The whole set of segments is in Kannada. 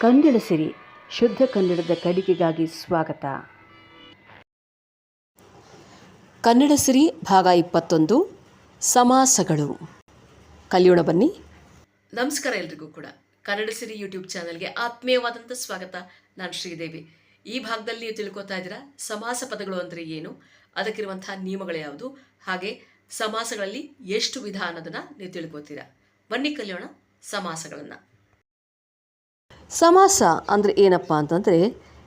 ಕನ್ನಡ ಸಿರಿ ಶುದ್ಧ ಕನ್ನಡದ ಕಡಿಕೆಗಾಗಿ ಸ್ವಾಗತ. ಕನ್ನಡ ಸಿರಿ ಭಾಗ ಇಪ್ಪತ್ತೊಂದು ಸಮಾಸಗಳು. ಕಲಿಯೋಣ ಬನ್ನಿ. ನಮಸ್ಕಾರ ಎಲ್ರಿಗೂ ಕೂಡ. ಕನ್ನಡ ಸಿರಿ ಯೂಟ್ಯೂಬ್ ಚಾನಲ್ಗೆ ಆತ್ಮೀಯವಾದಂಥ ಸ್ವಾಗತ. ನಾನು ಶ್ರೀದೇವಿ. ಈ ಭಾಗದಲ್ಲಿ ನೀವು ತಿಳ್ಕೊತಾ ಇದ್ದೀರಾ ಸಮಾಸ ಪದಗಳು ಅಂದರೆ ಏನು? ಅದಕ್ಕಿರುವಂತಹ ನಿಯಮಗಳು ಯಾವುದು? ಹಾಗೆ ಸಮಾಸಗಳಲ್ಲಿ ಎಷ್ಟು ವಿಧ ಅನ್ನೋದನ್ನು ನೀವು ತಿಳ್ಕೊತೀರಾ. ಬನ್ನಿ ಕಲಿಯೋಣ ಸಮಾಸಗಳನ್ನು. ಸಮಾಸ ಅಂದರೆ ಏನಪ್ಪ ಅಂತಂದರೆ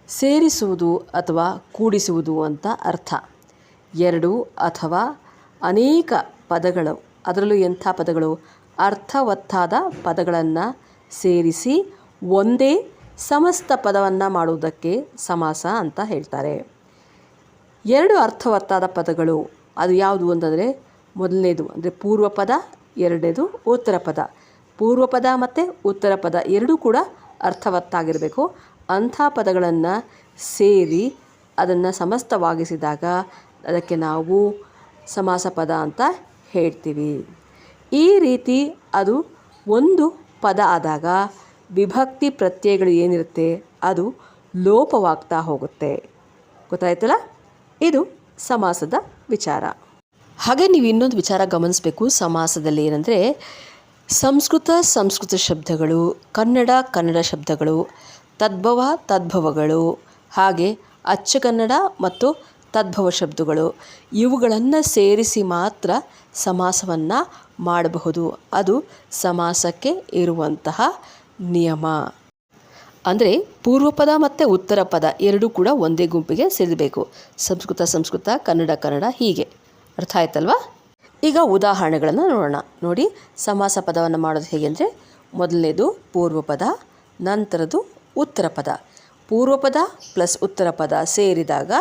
ಸೇರಿಸುವುದು ಅಥವಾ ಕೂಡಿಸುವುದು ಅಂತ ಅರ್ಥ. ಎರಡು ಅಥವಾ ಅನೇಕ ಪದಗಳು, ಅದರಲ್ಲೂ ಎಂಥ ಪದಗಳು? ಅರ್ಥವತ್ತಾದ ಪದಗಳನ್ನು ಸೇರಿಸಿ ಒಂದೇ ಸಮಸ್ತ ಪದವನ್ನು ಮಾಡುವುದಕ್ಕೆ ಸಮಾಸ ಅಂತ ಹೇಳ್ತಾರೆ. ಎರಡು ಅರ್ಥವತ್ತಾದ ಪದಗಳು, ಅದು ಯಾವುದು ಅಂತಂದರೆ ಮೊದಲನೇದು ಅಂದರೆ ಪೂರ್ವ ಪದ ಎರಡನೇದು ಉತ್ತರ ಪದ ಪೂರ್ವ ಪದ ಮತ್ತು ಉತ್ತರ ಪದ ಎರಡೂ ಕೂಡ ಅರ್ಥವತ್ತಾಗಿರಬೇಕು. ಅಂಥ ಪದಗಳನ್ನು ಸೇರಿ ಅದನ್ನು ಸಮಸ್ತವಾಗಿಸಿದಾಗ ಅದಕ್ಕೆ ನಾವು ಸಮಾಸ ಪದ ಅಂತ ಹೇಳ್ತೀವಿ. ಈ ರೀತಿ ಅದು ಒಂದು ಪದ ಆದಾಗ ವಿಭಕ್ತಿ ಪ್ರತ್ಯಯಗಳು ಏನಿರುತ್ತೆ? ಅದು ಲೋಪವಾಗ್ತಾ ಹೋಗುತ್ತೆ. ಗೊತ್ತಾಯ್ತಲ್ಲ? ಇದು ಸಮಾಸದ ವಿಚಾರ. ಹಾಗೆ ನೀವು ಇನ್ನೊಂದು ವಿಚಾರ ಗಮನಿಸಬೇಕು. ಸಮಾಸದಲ್ಲಿ ಏನಂದರೆ ಸಂಸ್ಕೃತ ಸಂಸ್ಕೃತ ಶಬ್ದಗಳು, ಕನ್ನಡ ಕನ್ನಡ ಶಬ್ದಗಳು, ತದ್ಭವ ತದ್ಭವಗಳು, ಹಾಗೆ ಅಚ್ಚಕನ್ನಡ ಮತ್ತು ತದ್ಭವ ಶಬ್ದಗಳು. ಇವುಗಳನ್ನು ಸೇರಿಸಿ ಮಾತ್ರ ಸಮಾಸವನ್ನು ಮಾಡಬಹುದು. ಅದು ಸಮಾಸಕ್ಕೆ ಇರುವಂತಹ ನಿಯಮ. ಅಂದರೆ ಪೂರ್ವಪದ ಮತ್ತು ಉತ್ತರ ಪದ ಎರಡೂ ಕೂಡ ಒಂದೇ ಗುಂಪಿಗೆ ಸೇರಬೇಕು. ಸಂಸ್ಕೃತ ಸಂಸ್ಕೃತ, ಕನ್ನಡ ಕನ್ನಡ ಹೀಗೆ. ಅರ್ಥ ಆಯ್ತಲ್ವಾ? ಈಗ ಉದಾಹರಣೆಗಳನ್ನು ನೋಡೋಣ. ನೋಡಿ, ಸಮಾಸ ಪದವನ್ನು ಮಾಡೋದು ಹೇಗೆ ಅಂದರೆ, ಮೊದಲನೇದು ಪೂರ್ವಪದ ನಂತರದ್ದು ಉತ್ತರ ಪದ. ಪೂರ್ವಪದ ಪ್ಲಸ್ ಉತ್ತರ ಪದ ಸೇರಿದಾಗ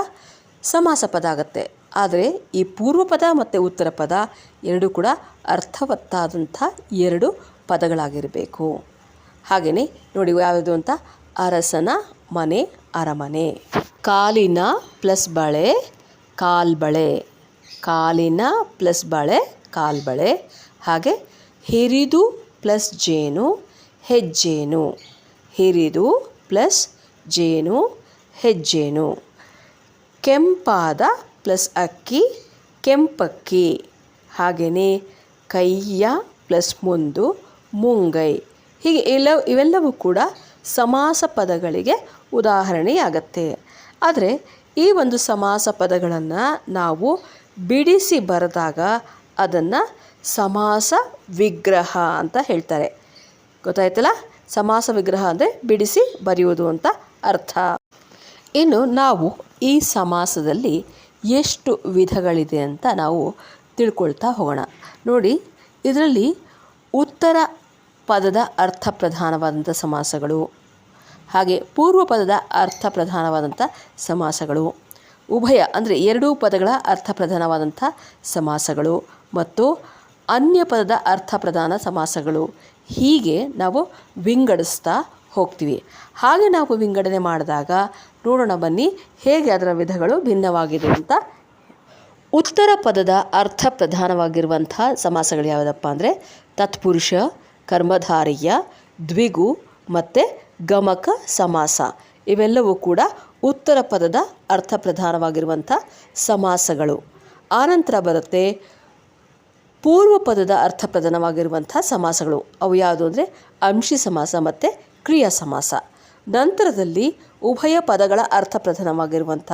ಸಮಾಸ ಪದ ಆಗುತ್ತೆ. ಆದರೆ ಈ ಪೂರ್ವಪದ ಮತ್ತು ಉತ್ತರ ಪದ ಎರಡೂ ಕೂಡ ಅರ್ಥವತ್ತಾದಂಥ ಎರಡು ಪದಗಳಾಗಿರಬೇಕು. ಹಾಗೆಯೇ ನೋಡಿ ಯಾವುದು ಅಂತ? ಅರಸನ ಮನೆ, ಅರಮನೆ. ಕಾಲಿನ ಪ್ಲಸ್ ಬಳೆ, ಕಾಲ್ಬಳೆ. ಕಾಲಿನ ಪ್ಲಸ್ ಬಳೆ ಕಾಲ್ಬಳೆ ಹಾಗೆ ಹಿರಿದು ಪ್ಲಸ್ ಜೇನು, ಹೆಜ್ಜೇನು. ಹಿರಿದು ಪ್ಲಸ್ ಜೇನು, ಹೆಜ್ಜೇನು. ಕೆಂಪಾದ ಪ್ಲಸ್ ಅಕ್ಕಿ, ಕೆಂಪಕ್ಕಿ. ಹಾಗೆಯೇ ಕೈಯ ಪ್ಲಸ್ ಮುಂದು ಮುಂಗೈ. ಹೀಗೆ ಎಲ್ಲ, ಇವೆಲ್ಲವೂ ಕೂಡ ಸಮಾಸ ಪದಗಳಿಗೆ ಉದಾಹರಣೆಯಾಗತ್ತೆ. ಆದರೆ ಈ ಒಂದು ಸಮಾಸ ಪದಗಳನ್ನು ನಾವು ಬಿಡಿಸಿ ಬರೆದಾಗ ಅದನ್ನು ಸಮಾಸ ವಿಗ್ರಹ ಅಂತ ಹೇಳ್ತಾರೆ. ಗೊತ್ತಾಯ್ತಲ್ಲ? ಸಮಾಸ ವಿಗ್ರಹ ಅಂದರೆ ಬಿಡಿಸಿ ಬರೆಯುವುದು ಅಂತ ಅರ್ಥ. ಇನ್ನು ನಾವು ಈ ಸಮಾಸದಲ್ಲಿ ಎಷ್ಟು ವಿಧಗಳಿದೆ ಅಂತ ನಾವು ತಿಳ್ಕೊಳ್ತಾ ಹೋಗೋಣ. ನೋಡಿ, ಇದರಲ್ಲಿ ಉತ್ತರ ಪದದ ಅರ್ಥ ಪ್ರಧಾನವಾದಂಥ ಸಮಾಸಗಳು, ಹಾಗೆ ಪೂರ್ವ ಪದದ ಅರ್ಥ ಪ್ರಧಾನವಾದಂಥ ಸಮಾಸಗಳು. ಉಭಯ ಅಂದರೆ ಎರಡೂ ಪದಗಳ ಅರ್ಥ ಪ್ರಧಾನವಾದಂಥ ಸಮಾಸಗಳು ಮತ್ತು ಅನ್ಯ ಪದದ ಅರ್ಥ ಪ್ರಧಾನ ಸಮಾಸಗಳು. ಹೀಗೆ ನಾವು ವಿಂಗಡಿಸ್ತಾ ಹೋಗ್ತೀವಿ. ಹಾಗೆ ನಾವು ವಿಂಗಡಣೆ ಮಾಡಿದಾಗ ನೋಡೋಣ ಬನ್ನಿ ಹೇಗೆ ಅದರ ವಿಧಗಳು ಭಿನ್ನವಾಗಿದೆ ಅಂತ. ಉತ್ತರ ಪದದ ಅರ್ಥ ಪ್ರಧಾನವಾಗಿರುವಂಥ ಸಮಾಸಗಳು ಯಾವುದಪ್ಪ ಅಂದರೆ ತತ್ಪುರುಷ, ಕರ್ಮಧಾರಿಯ, ದ್ವಿಗು ಮತ್ತು ಗಮಕ ಸಮಾಸ. ಇವೆಲ್ಲವೂ ಕೂಡ ಉತ್ತರ ಪದದ ಅರ್ಥ ಪ್ರಧಾನವಾಗಿರುವಂಥ ಸಮಾಸಗಳು. ಆನಂತರ ಬರುತ್ತೆ ಪೂರ್ವ ಪದದ ಅರ್ಥ ಪ್ರಧಾನವಾಗಿರುವಂಥ ಸಮಾಸಗಳು. ಅವು ಯಾವುದು ಅಂದರೆ ಅಂಶಿ ಸಮಾಸ ಮತ್ತು ಕ್ರಿಯಾ ಸಮಾಸ. ನಂತರದಲ್ಲಿ ಉಭಯ ಪದಗಳ ಅರ್ಥ ಪ್ರಧಾನವಾಗಿರುವಂಥ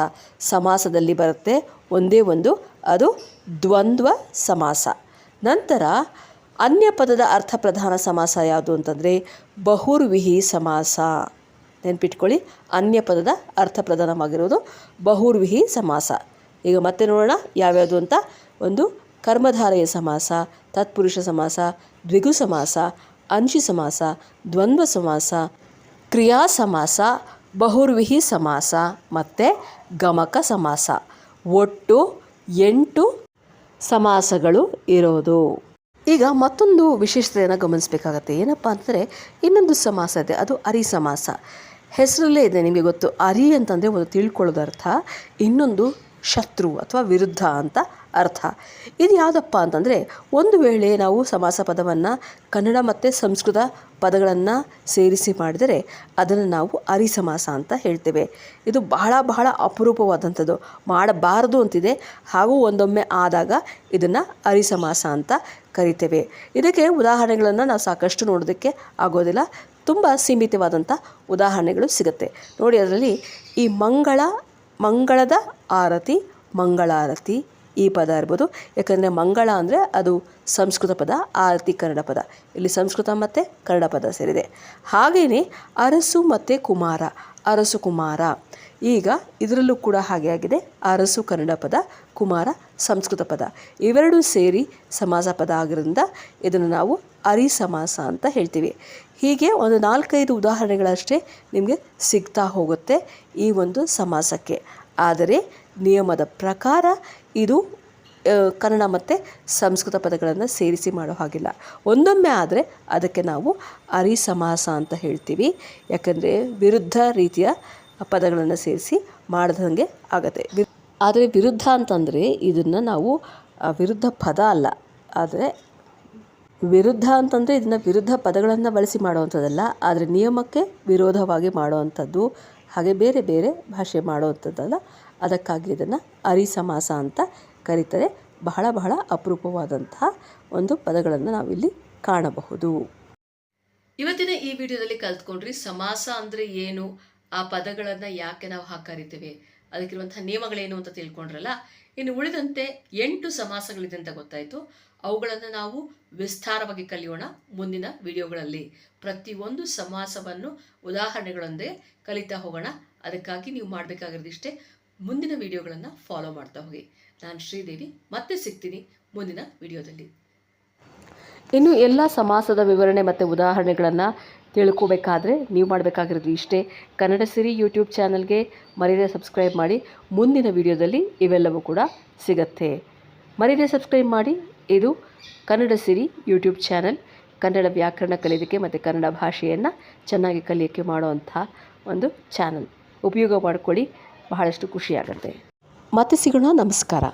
ಸಮಾಸದಲ್ಲಿ ಬರುತ್ತೆ ಒಂದೇ ಒಂದು, ಅದು ದ್ವಂದ್ವ ಸಮಾಸ. ನಂತರ ಅನ್ಯ ಪದದ ಅರ್ಥ ಪ್ರಧಾನ ಸಮಾಸ ಯಾವುದು ಅಂತಂದರೆ ಬಹುರ್ವಿಹಿ ಸಮಾಸ. ನೆನ್ಪಿಟ್ಕೊಳ್ಳಿ. ಅನ್ಯ ಪದದ ಅರ್ಥ ಪ್ರಧಾನವಾಗಿರೋದು ಬಹುರ್ವಿಹಿ ಸಮಾಸ. ಈಗ ಮತ್ತೆ ನೋಡೋಣ ಯಾವ್ಯಾವುದು ಅಂತ. ಒಂದು ಕರ್ಮಧಾರೆಯ ಸಮಾಸ, ತತ್ಪುರುಷ ಸಮಾಸ, ದ್ವಿಗು ಸಮಾಸ, ಅಂಶಿ ಸಮಾಸ, ದ್ವಂದ್ವ ಸಮಾಸ, ಕ್ರಿಯಾ ಸಮಾಸ, ಬಹುರ್ವಿಹಿ ಸಮಾಸ, ಮತ್ತು ಗಮಕ ಸಮಾಸ. ಒಟ್ಟು ಎಂಟು ಸಮಾಸಗಳು ಇರೋದು. ಈಗ ಮತ್ತೊಂದು ವಿಶೇಷತೆಯನ್ನು ಗಮನಿಸಬೇಕಾಗತ್ತೆ. ಏನಪ್ಪ ಅಂದರೆ ಇನ್ನೊಂದು ಸಮಾಸ ಇದೆ. ಅದು ಅರಿ ಸಮಾಸ. ಹೆಸರಲ್ಲೇ ಇದೆ ನಿಮಗೆ ಗೊತ್ತು. ಅರಿ ಅಂತಂದರೆ ಒಂದು ತಿಳ್ಕೊಳ್ಳೋದು ಅರ್ಥ, ಇನ್ನೊಂದು ಶತ್ರು ಅಥವಾ ವಿರುದ್ಧ ಅಂತ ಅರ್ಥ. ಇದು ಯಾವುದಪ್ಪ ಅಂತಂದರೆ, ಒಂದು ವೇಳೆ ನಾವು ಸಮಾಸ ಪದವನ್ನು ಕನ್ನಡ ಮತ್ತು ಸಂಸ್ಕೃತ ಪದಗಳನ್ನು ಸೇರಿಸಿ ಮಾಡಿದರೆ ಅದನ್ನು ನಾವು ಅರಿ ಸಮಾಸ ಅಂತ ಹೇಳ್ತೇವೆ. ಇದು ಬಹಳ ಬಹಳ ಅಪರೂಪವಾದಂಥದ್ದು. ಮಾಡಬಾರದು ಅಂತಿದೆ. ಹಾಗೂ ಒಂದೊಮ್ಮೆ ಆದಾಗ ಇದನ್ನು ಅರಿ ಸಮಾಸ ಅಂತ ಕರಿತೇವೆ. ಇದಕ್ಕೆ ಉದಾಹರಣೆಗಳನ್ನು ನಾವು ಸಾಕಷ್ಟು ನೋಡೋದಕ್ಕೆ ಆಗೋದಿಲ್ಲ. ತುಂಬ ಸೀಮಿತವಾದಂಥ ಉದಾಹರಣೆಗಳು ಸಿಗುತ್ತೆ. ನೋಡಿ ಅದರಲ್ಲಿ ಈ ಮಂಗಳ, ಮಂಗಳದ ಆರತಿ, ಮಂಗಳಾರತಿ ಈ ಪದ ಇರ್ಬೋದು. ಯಾಕಂದರೆ ಮಂಗಳ ಅಂದರೆ ಅದು ಸಂಸ್ಕೃತ ಪದ, ಆರತಿ ಕನ್ನಡ ಪದ. ಇಲ್ಲಿ ಸಂಸ್ಕೃತ ಮತ್ತು ಕನ್ನಡ ಪದ ಸೇರಿದೆ. ಹಾಗೆಯೇ ಅರಸು ಮತ್ತು ಕುಮಾರ, ಅರಸು ಕುಮಾರ. ಈಗ ಇದರಲ್ಲೂ ಕೂಡ ಹಾಗೆ ಆಗಿದೆ. ಅರಸು ಕನ್ನಡ ಪದ, ಕುಮಾರ ಸಂಸ್ಕೃತ ಪದ. ಇವೆರಡೂ ಸೇರಿ ಸಮಾಸ ಪದ ಆಗಿರೋದ್ರಿಂದ ಇದನ್ನು ನಾವು ಅರಿ ಸಮಾಸ ಅಂತ ಹೇಳ್ತೀವಿ. ಹೀಗೆ ಒಂದು ನಾಲ್ಕೈದು ಉದಾಹರಣೆಗಳಷ್ಟೇ ನಿಮಗೆ ಸಿಗ್ತಾ ಹೋಗುತ್ತೆ ಈ ಒಂದು ಸಮಾಸಕ್ಕೆ. ಆದರೆ ನಿಯಮದ ಪ್ರಕಾರ ಇದು ಕನ್ನಡ ಮತ್ತು ಸಂಸ್ಕೃತ ಪದಗಳನ್ನು ಸೇರಿಸಿ ಮಾಡೋ ಹಾಗಿಲ್ಲ. ಒಂದೊಮ್ಮೆ ಆದರೆ ಅದಕ್ಕೆ ನಾವು ಅರಿ ಸಮಾಸ ಅಂತ ಹೇಳ್ತೀವಿ. ಯಾಕಂದರೆ ವಿರುದ್ಧ ರೀತಿಯ ಪದಗಳನ್ನು ಸೇರಿಸಿ ಮಾಡಿದಂಗೆ ಆಗತ್ತೆ. ಆದರೆ ವಿರುದ್ಧ ಅಂತಂದರೆ ಇದನ್ನು ನಾವು ವಿರುದ್ಧ ಪದ ಅಲ್ಲ. ಆದರೆ ವಿರುದ್ಧ ಅಂತಂದರೆ ಇದನ್ನು ವಿರುದ್ಧ ಪದಗಳನ್ನು ಬಳಸಿ ಮಾಡುವಂಥದ್ದಲ್ಲ, ಆದರೆ ನಿಯಮಕ್ಕೆ ವಿರೋಧವಾಗಿ ಮಾಡುವಂಥದ್ದು, ಹಾಗೆ ಬೇರೆ ಬೇರೆ ಭಾಷೆ ಮಾಡುವಂಥದ್ದಲ್ಲ, ಅದಕ್ಕಾಗಿ ಇದನ್ನು ಅರಿ ಸಮಾಸ ಅಂತ ಕರೀತಾರೆ. ಬಹಳ ಬಹಳ ಅಪರೂಪವಾದಂತಹ ಒಂದು ಪದಗಳನ್ನು ನಾವಿಲ್ಲಿ ಕಾಣಬಹುದು. ಇವತ್ತಿನ ಈ ವಿಡಿಯೋದಲ್ಲಿ ಕಲ್ತ್ಕೊಂಡ್ರಿ, ಸಮಾಸ ಅಂದರೆ ಏನು, ಆ ಪದಗಳನ್ನು ಯಾಕೆ ನಾವು ಹಾಗೆ ಕರಿತೇವೆ ಅದಕ್ಕಿರುವಂತಹ ನಿಯಮಗಳೇನು ಅಂತ ತಿಳ್ಕೊಂಡ್ರಲ್ಲ, ಇನ್ನು ಉಳಿದಂತೆ ಎಂಟು ಸಮಾಸಗಳಿದೆ ಅಂತ ಗೊತ್ತಾಯಿತು. ಅವುಗಳನ್ನು ನಾವು ವಿಸ್ತಾರವಾಗಿ ಕಲಿಯೋಣ ಮುಂದಿನ ವಿಡಿಯೋಗಳಲ್ಲಿ. ಪ್ರತಿಯೊಂದು ಸಮಾಸವನ್ನು ಉದಾಹರಣೆಗಳೊಂದೇ ಕಲಿತಾ ಹೋಗೋಣ. ಅದಕ್ಕಾಗಿ ನೀವು ಮಾಡಬೇಕಾಗಿರೋದಿಷ್ಟೇ ಮುಂದಿನ ವಿಡಿಯೋಗಳನ್ನು ಫಾಲೋ ಮಾಡ್ತಾ ಹೋಗಿ. ನಾನು ಶ್ರೀದೇವಿ, ಮತ್ತೆ ಸಿಗ್ತೀನಿ ಮುಂದಿನ ವಿಡಿಯೋದಲ್ಲಿ. ಇನ್ನು ಎಲ್ಲ ಸಮಾಸದ ವಿವರಣೆ ಮತ್ತು ಉದಾಹರಣೆಗಳನ್ನು ತಿಳ್ಕೋಬೇಕಾದ್ರೆ ನೀವು ಮಾಡಬೇಕಾಗಿರೋದು ಇಷ್ಟೇ. ಕನ್ನಡ ಸಿರಿ ಯೂಟ್ಯೂಬ್ ಚಾನಲ್ಗೆ ಮರೀದೆ ಸಬ್ಸ್ಕ್ರೈಬ್ ಮಾಡಿ. ಮುಂದಿನ ವಿಡಿಯೋದಲ್ಲಿ ಇವೆಲ್ಲವೂ ಕೂಡ ಸಿಗತ್ತೆ. ಮರೀದೆ ಸಬ್ಸ್ಕ್ರೈಬ್ ಮಾಡಿ. ಇದು ಕನ್ನಡ ಸಿರಿ ಯೂಟ್ಯೂಬ್ ಚಾನಲ್. ಕನ್ನಡ ವ್ಯಾಕರಣ ಕಲಿಯೋದಕ್ಕೆ ಮತ್ತು ಕನ್ನಡ ಭಾಷೆಯನ್ನು ಚೆನ್ನಾಗಿ ಕಲಿಯೋಕ್ಕೆ ಮಾಡುವಂಥ ಒಂದು ಚಾನಲ್. ಉಪಯೋಗ ಮಾಡಿಕೊಳ್ಳಿ, ಬಹಳಷ್ಟು ಖುಷಿಯಾಗುತ್ತೆ. ಮತ್ತೆ ಸಿಗೋಣ, ನಮಸ್ಕಾರ.